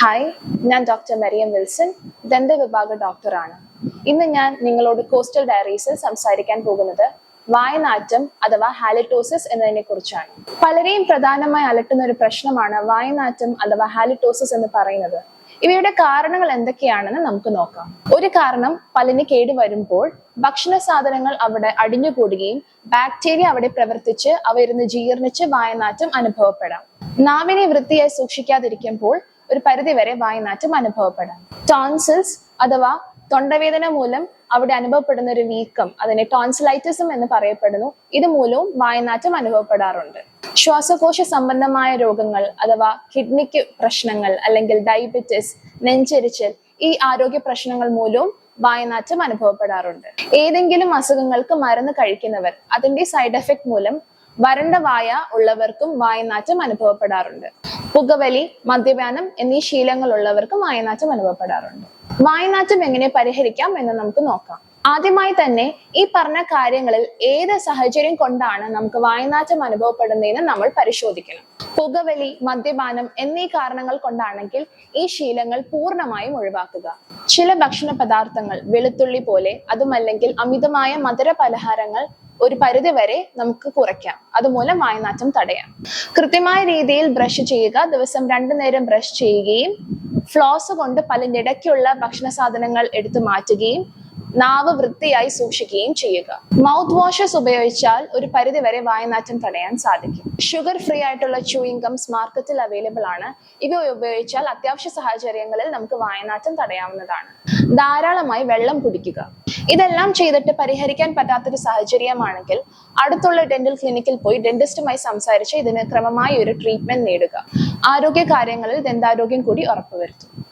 Hi ഞാൻ doctor Mariam Wilson ദന്ത വിഭാഗ ഡോക്ടറാണ് ഇന്ന് ഞാൻ നിങ്ങളോട് കോസ്റ്റൽ ഡയറീസിൽ സംസാരിക്കാൻ പോകുന്നത് വായനാറ്റം അഥവാ ഹാലിറ്റോസിസ് എന്നതിനെ കുറിച്ചാണ്. പലരെയും പ്രധാനമായി അലട്ടുന്ന ഒരു പ്രശ്നമാണ് വായനാറ്റം അഥവാ ഹാലിറ്റോസിസ് എന്ന് പറയുന്നത്. ഇവയുടെ കാരണങ്ങൾ എന്തൊക്കെയാണെന്ന് നമുക്ക് നോക്കാം. ഒരു കാരണം പല്ലിന് കേടുവരുമ്പോൾ ഭക്ഷണ സാധനങ്ങൾ അവിടെ അടിഞ്ഞുകൂടുകയും ബാക്ടീരിയ അവിടെ പ്രവർത്തിച്ച് അവ ഇരുന്ന് ജീർണിച്ച് വായനാറ്റം അനുഭവപ്പെടാം. നാവിനെ വൃത്തിയായി സൂക്ഷിക്കാതിരിക്കുമ്പോൾ ഒരു പരിധി വരെ വായനാറ്റം അനുഭവപ്പെടാം. ടോൺസിൽസ് അഥവാ തൊണ്ടവേദന മൂലം അവിടെ അനുഭവപ്പെടുന്ന ഒരു വീക്കം അതിനെ ടോൺസിലൈറ്റിസം എന്ന് പറയപ്പെടുന്നു. ഇത് മൂലവും വായനാറ്റം അനുഭവപ്പെടാറുണ്ട്. ശ്വാസകോശ സംബന്ധമായ രോഗങ്ങൾ അഥവാ കിഡ്നിക്ക് പ്രശ്നങ്ങൾ അല്ലെങ്കിൽ ഡയബറ്റിസ് നെഞ്ചെരിച്ചൽ ഈ ആരോഗ്യ പ്രശ്നങ്ങൾ മൂലവും വായനാറ്റം അനുഭവപ്പെടാറുണ്ട്. ഏതെങ്കിലും അസുഖങ്ങൾക്ക് മരുന്ന് കഴിക്കുന്നവർ അതിന്റെ സൈഡ് എഫക്ട് മൂലം വരണ്ട വായ ഉള്ളവർക്കും വായനാറ്റം അനുഭവപ്പെടാറുണ്ട്. പുകവലി മദ്യപാനം എന്നീ ശീലങ്ങൾ ഉള്ളവർക്ക് വായനാറ്റം അനുഭവപ്പെടാറുണ്ട്. വായനാറ്റം എങ്ങനെ പരിഹരിക്കാം എന്ന് നമുക്ക് നോക്കാം. ആദ്യമായി തന്നെ ഈ പറഞ്ഞ കാര്യങ്ങളിൽ ഏത് സാഹചര്യം കൊണ്ടാണ് നമുക്ക് വായനാറ്റം അനുഭവപ്പെടുന്നതെന്ന് നമ്മൾ പരിശോധിക്കണം. പുകവലി മദ്യപാനം എന്നീ കാരണങ്ങൾ കൊണ്ടാണെങ്കിൽ ഈ ശീലങ്ങൾ പൂർണമായും ഒഴിവാക്കുക. ചില ഭക്ഷണ പദാർത്ഥങ്ങൾ വെളുത്തുള്ളി പോലെ അതുമല്ലെങ്കിൽ അമിതമായ മധുര പലഹാരങ്ങൾ ഒരു പരിധി വരെ നമുക്ക് കുറയ്ക്കാം. അതുമൂലം വായനാറ്റം തടയാം. കൃത്യമായ രീതിയിൽ ബ്രഷ് ചെയ്യുക. ദിവസം രണ്ടു നേരം ബ്രഷ് ചെയ്യുകയും ഫ്ലോസ് കൊണ്ട് പല്ലിന്റെ ഇടയ്ക്കുള്ള ഭക്ഷണ സാധനങ്ങൾ എടുത്തു മാറ്റുകയും നാവ് വൃത്തിയായി സൂക്ഷിക്കുകയും ചെയ്യുക. മൗത്ത് വാഷസ് ഉപയോഗിച്ചാൽ ഒരു പരിധി വരെ വായനാറ്റം തടയാൻ സാധിക്കും. ഷുഗർ ഫ്രീ ആയിട്ടുള്ള ചൂയിങ് ഗംസ് മാർക്കറ്റിൽ അവൈലബിൾ ആണ്. ഇവ ഉപയോഗിച്ചാൽ അത്യാവശ്യ സാഹചര്യങ്ങളിൽ നമുക്ക് വായനാറ്റം തടയാവുന്നതാണ്. ധാരാളമായി വെള്ളം കുടിക്കുക. ഇതെല്ലാം ചെയ്തിട്ട് പരിഹരിക്കാൻ പറ്റാത്തൊരു സാഹചര്യമാണെങ്കിൽ അടുത്തുള്ള ഡെന്റൽ ക്ലിനിക്കിൽ പോയി ഡെന്റിസ്റ്റുമായി സംസാരിച്ച് ഇതിന് ക്രമമായി ഒരു ട്രീറ്റ്മെന്റ് നേടുക. ആരോഗ്യ കാര്യങ്ങളിൽ ദന്താരോഗ്യം കൂടി ഉറപ്പുവരുത്തും.